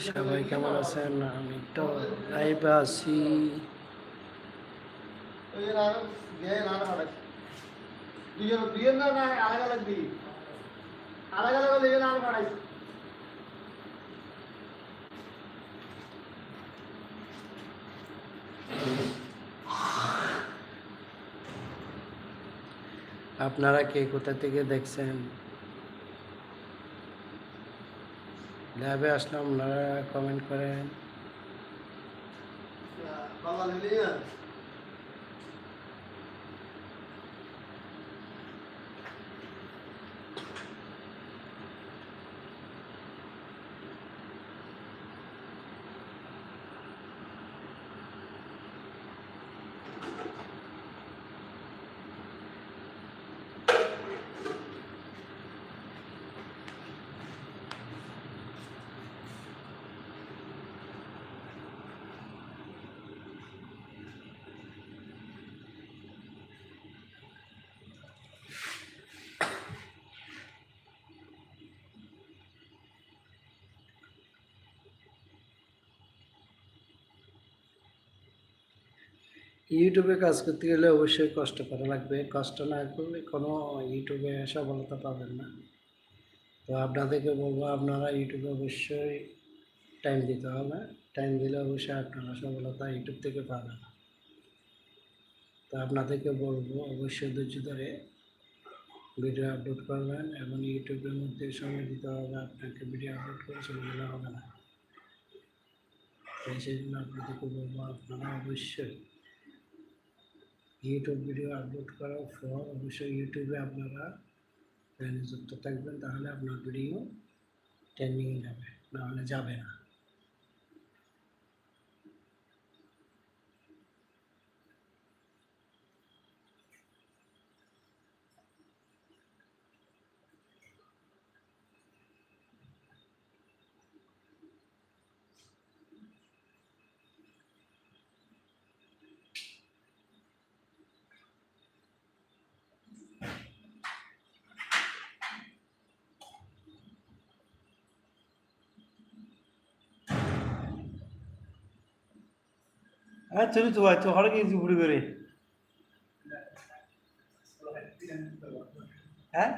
সবাই কেমন আছেন? আমি তো লাইভে আপনারা কে কোথা থেকে দেখছেন? লাইভে আসলাম আপনারা কমেন্ট করেন। ইউটিউবে কাজ করতে গেলে অবশ্যই কষ্ট করা লাগবে। কষ্ট না করলে কোনো ইউটিউবে সফলতা পাবেন না। তো আপনাদেরকে বলব, আপনারা ইউটিউবে অবশ্যই টাইম দিতে হবে। টাইম দিলে অবশ্যই আপনারা সফলতা ইউটিউব থেকে পাবেন। তো আপনাদেরকে বলব, অবশ্যই ধৈর্য ধরে ভিডিও আপলোড করবেন এবং ইউটিউবের মধ্যে সময় দিতে হবে। আপনাকে ভিডিও আপলোড করে চলে হবে না। সেই জন্য আপনাদেরকে বলব, আপনারা অবশ্যই ইউটিউব ভিডিও আপলোড করার পর অবশ্যই ইউটিউবে আপনারা চ্যানেল যুক্ত থাকবেন, তাহলে আপনার ভিডিও ট্রেন্ডিংয়ে যাবে, নাহলে যাবে না। হ্যাঁ চলি তো ভাই তো হরে গিয়েছি বুড়ি করে হ্যাঁ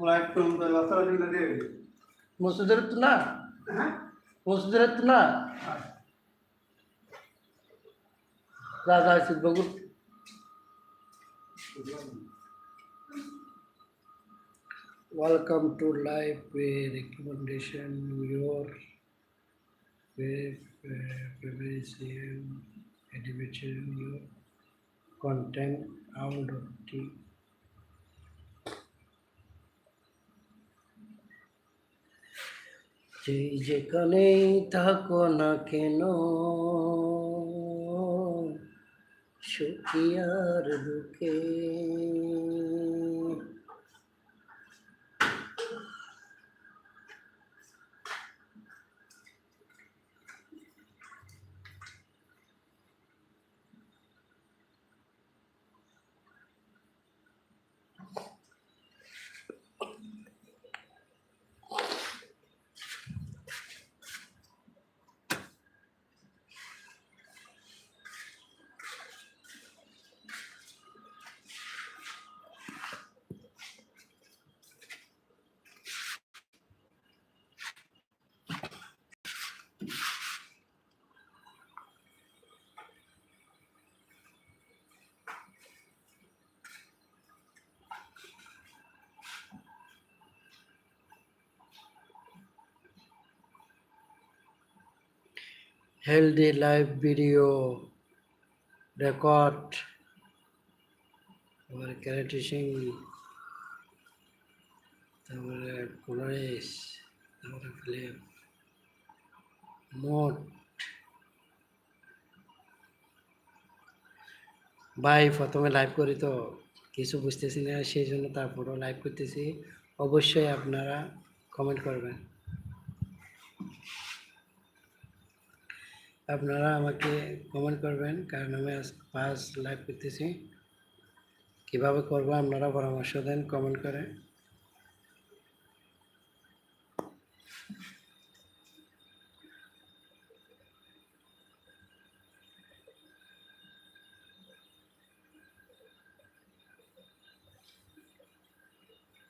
ফ্লাইট তো রাস্তা দিলে দে মসজিদের তো না হ্যাঁ মসজিদের তো না রাজা আসিফ বাবুর Welcome to live with recommendation your preparation, out of the যেই যেখানেই থাকো না কেন সুখী আর দুঃখে healthy live video record. তারপরে ক্যারেটিসিং তারপরে কোলারেস তারপরে ফিল্ম মোট ভাই, প্রথমে লাইভ করি তো। কিছু বুঝতেছি না, সেই জন্য তারপরেও লাইভ করতেছি। অবশ্যই আপনারা কমেন্ট করবেন। আপনারা আমাকে কমেন্ট করবেন, কারণ আমি পাস লাইভ করতেছি। কীভাবে করব আপনারা পরামর্শ দেন কমেন্ট করে।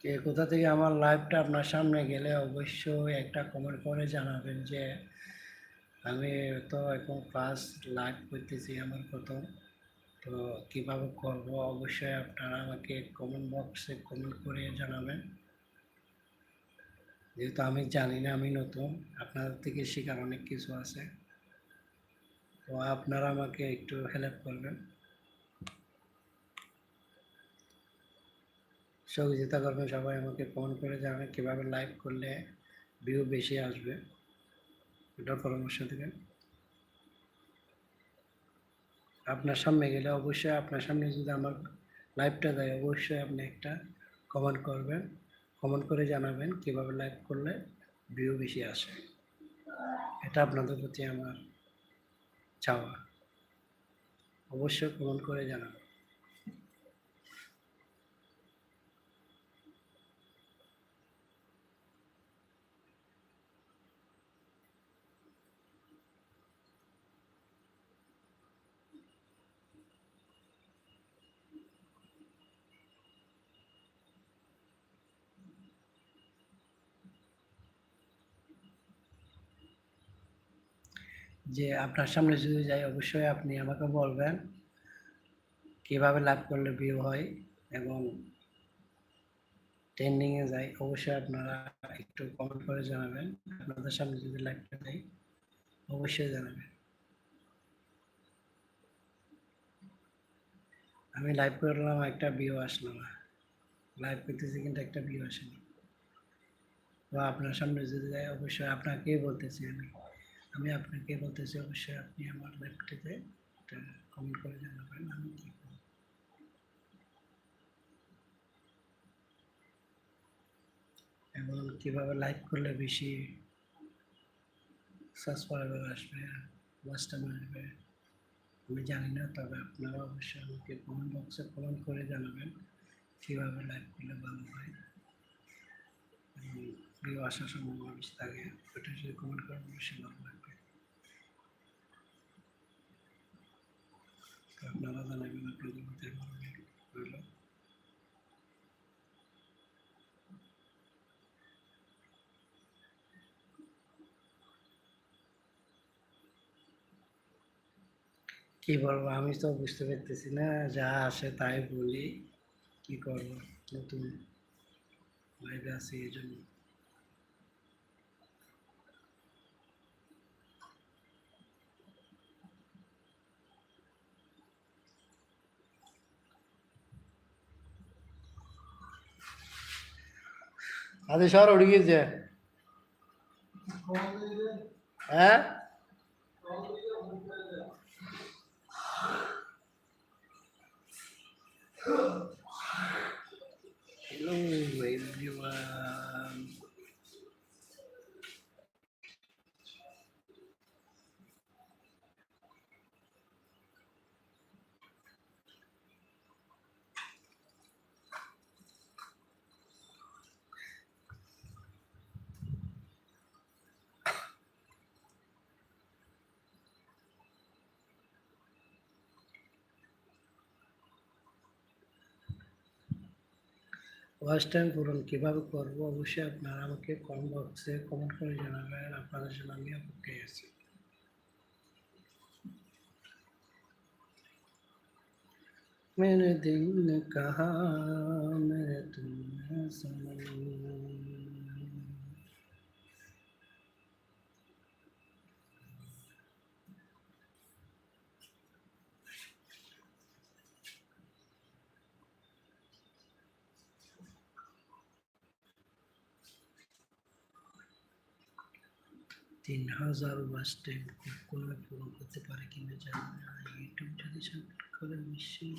কে কোথা থেকে আমার লাইভটা আপনার সামনে গেলে অবশ্যই একটা কমেন্ট করে জানাবেন যে আমি তো এখন ফার্স্ট লাইভ করতেছি আমার প্রথম। তো কীভাবে করব? অবশ্যই আপনারা আমাকে কমেন্ট বক্সে কমেন্ট করে জানাবেন। যেহেতু আমি জানি না আমি নতুন, আপনাদের থেকে শেখার অনেক কিছু আছে। তো আপনারা আমাকে একটু হেল্প করবেন। সহযোগিতা করবেন, সবাই আমাকে কমেন্ট করে জানাবেন কীভাবে লাইভ করলে ভিউ বেশি আসবে। এটার পরামর্শ দেবেন। আপনার সামনে গেলে অবশ্যই আপনার সামনে যদি আমার লাইভটা দেয়, অবশ্যই আপনি একটা কমেন্ট করবেন। কমেন্ট করে জানাবেন কীভাবে লাইভ করলে ভিউ বেশি আসে। এটা আপনাদের প্রতি আমার চাওয়া। অবশ্যই কমেন্ট করে জানাবেন। যে আপনার সামনে যদি যাই, অবশ্যই আপনি আমাকে বলবেন কীভাবে লাভ করলে ভিউ হয় এবং ট্রেন্ডিংয়ে যাই, অবশ্যই আপনারা একটু কমেন্ট করে জানাবেন। আপনাদের সামনে যদি লাইভটা যাই অবশ্যই জানাবেন। আমি লাইভ করলাম, একটা ভিউ আসলো না। লাইভ করতেছি কিন্তু একটা ভিউ আসেনি। বা আপনার সামনে যদি যাই, অবশ্যই আপনাকেই বলতেছি আমি। আমি আপনাকে বলতেছি অবশ্যই আপনি আমার লাইভটিতে একটা কমেন্ট করে জানাবেন, আমি কি এবং কীভাবে লাইভ করলে বেশি সাবস্ক্রাইবার আসবে ওয়াচ আসবে, আমি জানি না, তবে আপনারা অবশ্যই আমাকে কমেন্ট বক্সে কমেন্ট করে জানাবেন কীভাবে লাইভ করলে ভালো হয়। ভিউ আসার সম্ভাবনা বেশি থাকে, ওটা যদি কমেন্ট করেন অবশ্যই ভালো লাগবে আপনারা রইল কি বলব, আমি তো বুঝতে পারতেছি না, যা আসে তাই বলি, কি করব, নতুন লাইভে আছি এই জন্য। ಅದು ಸಾವಿರ ಹುಡುಗಿದ್ದೆ ಹಾಂ ওয়াচ টাইম পূরণ কীভাবে করবো অবশ্যই আপনারা আমাকে কমেন্ট বক্সে কমেন্ট করে জানাবেন আপনাদের জন্য আমি অপেক্ষায় আছি मैंने दिल ने कहा मैं तुम्हें समझ তিন হাজার টাইম খুব পূরণ করতে পারে কিনা জানি না। ইউটিউব যদি সাবস্ক্রাইব করে নিশ্চয়ই